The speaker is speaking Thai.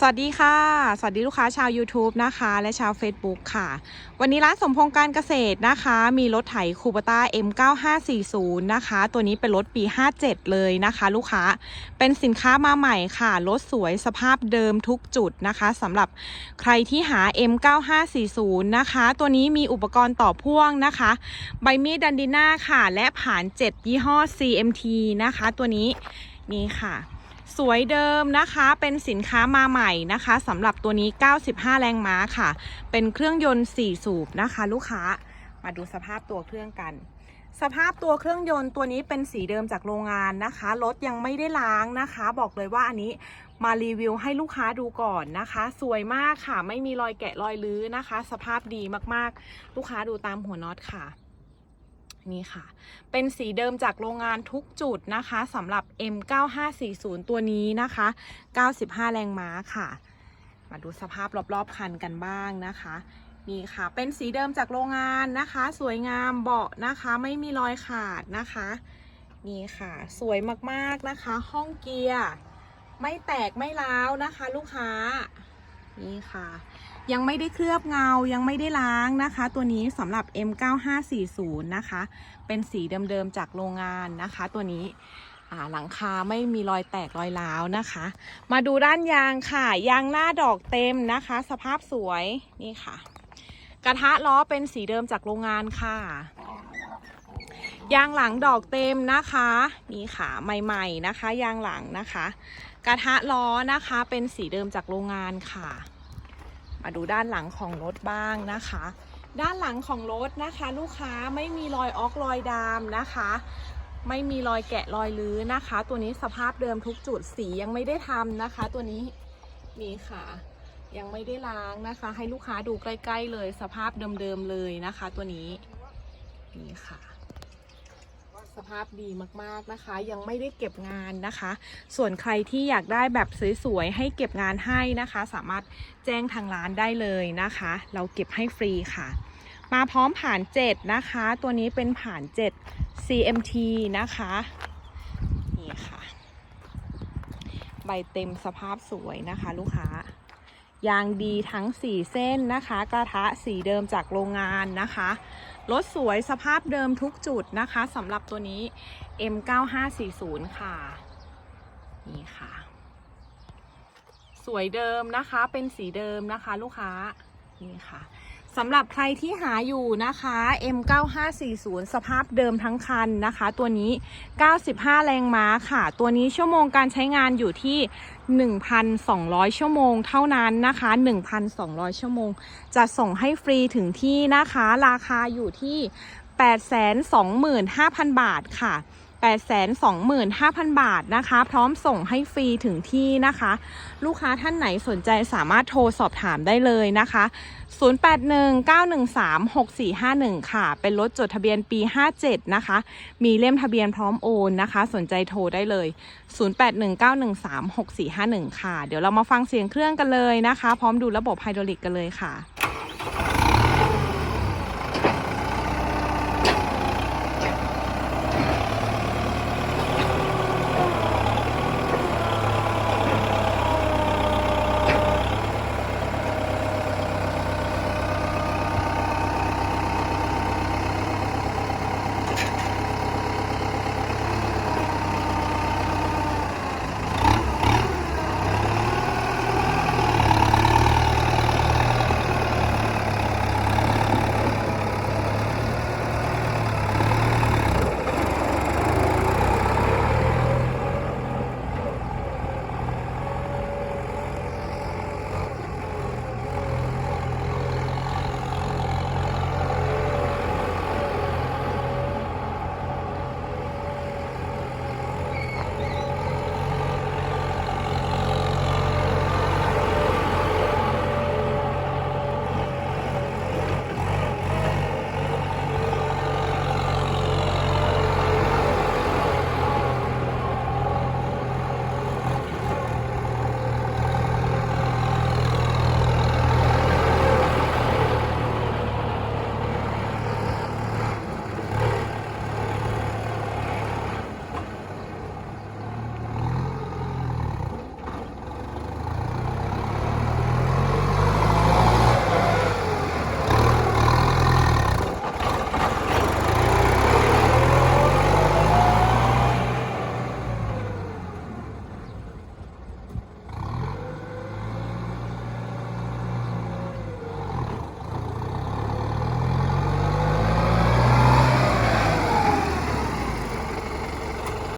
สวัสดีค่ะ สวัสดีลูกค้าชาว YouTube นะคะ และชาว Facebook ค่ะ วันนี้ร้านสมพงษ์การเกษตรนะคะ มีรถไถคูปต้า M9540 นะคะ ตัวนี้เป็นรถปี 57 เลยนะคะ ลูกค้าเป็นสินค้ามาใหม่ค่ะ รถสวยสภาพเดิมทุกจุดนะคะสำหรับใครที่หา M9540 นะคะ ตัวนี้มีอุปกรณ์ต่อพ่วงนะคะ ใบมีดดันดิน่าค่ะ และผ่าน 7 ยี่ห้อ CMT นะคะ ตัวนี้นี่ค่ะ สวยเดิมนะคะเป็นสินค้ามาใหม่นะคะสำหรับตัวนี้ 95 แรงม้าค่ะ เป็นเครื่องยนต์ 4 สูบนะคะ ลูกค้ามาดูสภาพตัวเครื่องกัน สภาพตัวเครื่องยนต์ตัวนี้เป็นสีเดิมจากโรงงานนะคะรถยังไม่ได้ล้างนะคะ บอกเลยว่าอันนี้มารีวิวให้ลูกค้าดูก่อนนะคะ สวยมากค่ะ ไม่มีรอยแกะรอยลื้อนะคะ สภาพดีมากๆ ลูกค้าดูตามหัวน็อตค่ะ นี่ค่ะ เป็นสีเดิมจากโรงงานทุกจุดนะคะสำหรับ M9540 ตัวนี้นะคะ 95 แรงม้าค่ะ มาดูสภาพรอบๆคันกันบ้างนะคะนี่ค่ะ เป็นสีเดิมจากโรงงานนะคะ สวยงามเบาะนะคะ ไม่มีรอยขาดนะคะ นี่ค่ะ สวยมากๆนะคะ ห้องเกียร์ ไม่แตกไม่ร้าวนะคะ ลูกค้า นี่ค่ะ ยังไม่ได้เคลือบเงายังไม่ได้ล้างนะคะ ตัวนี้สำหรับ M9540 นะคะ เป็นสีเดิมๆจากโรงงานนะคะ ตัวนี้หลังคาไม่มีรอยแตกรอยร้าวนะคะ มาดูด้านยางค่ะ ยางหน้าดอกเต็มนะคะ สภาพสวยนี่ค่ะ กระทะล้อเป็นสีเดิมจากโรงงานค่ะ ยางหลังดอกเต็มนะคะนี่ค่ะใหม่ๆนะคะ ยางหลังนะคะ กระทะล้อนะคะเป็นสีเดิมจากโรงงานค่ะ มาดูด้านหลังของรถบ้างนะคะ ด้านหลังของรถนะคะ ลูกค้าไม่มีรอยออกรอยดามนะคะ ไม่มีรอยแกะรอยลื้อนะคะ ตัวนี้สภาพเดิมทุกจุดสียังไม่ได้ทำนะคะ ตัวนี้นี่ค่ะ ยังไม่ได้ล้างนะคะ ให้ลูกค้าดูใกล้ ๆ เลยสภาพเดิมๆเลยนะคะ ตัวนี้นี่ค่ะ สภาพดีมากๆนะคะ ยังไม่ได้เก็บงานนะคะ ส่วนใครที่อยากได้แบบสวยๆให้เก็บงานให้นะคะ สามารถแจ้งทางร้านได้เลยนะคะ เราเก็บให้ฟรีค่ะ มาพร้อมผ่าน 7 นะคะ ตัวนี้เป็นผ่าน 7 CMT นะคะนี่ค่ะ ใบเต็มสภาพสวยนะคะ ลูกค้า ยางดีทั้ง 4 เส้นนะคะ กระทะสีเดิมจากโรงงานนะคะรถสวยสภาพเดิมทุกจุดนะคะสำหรับตัวนี้ M9540 ค่ะ นี่ค่ะ สวยเดิมนะคะเป็นสีเดิมนะคะลูกค้า นี่ค่ะ สำหรับใครที่หาอยู่นะคะ M9540 สภาพเดิมทั้งคันนะคะ ตัวนี้ 95 แรงม้าค่ะ ตัวนี้ชั่วโมงการใช้งานอยู่ที่ 1,200 ชั่วโมงเท่านั้นนะคะ 1,200 ชั่วโมง จะส่งให้ฟรีถึงที่นะคะ ราคาอยู่ที่ 825,000 บาทค่ะ 825,000 บาทนะคะ พร้อมส่งให้ฟรีถึงที่นะคะ ลูกค้าท่านไหนสนใจสามารถโทรสอบถามได้เลยนะคะ 0819136451 ค่ะ เป็นรถจดทะเบียนปี 57 นะคะ มีเล่มทะเบียนพร้อมโอนนะคะ สนใจโทรได้เลย 0819136451 ค่ะ เดี๋ยวเรามาฟังเสียงเครื่องกันเลยนะคะ พร้อมดูระบบไฮดรอลิกกันเลยค่ะ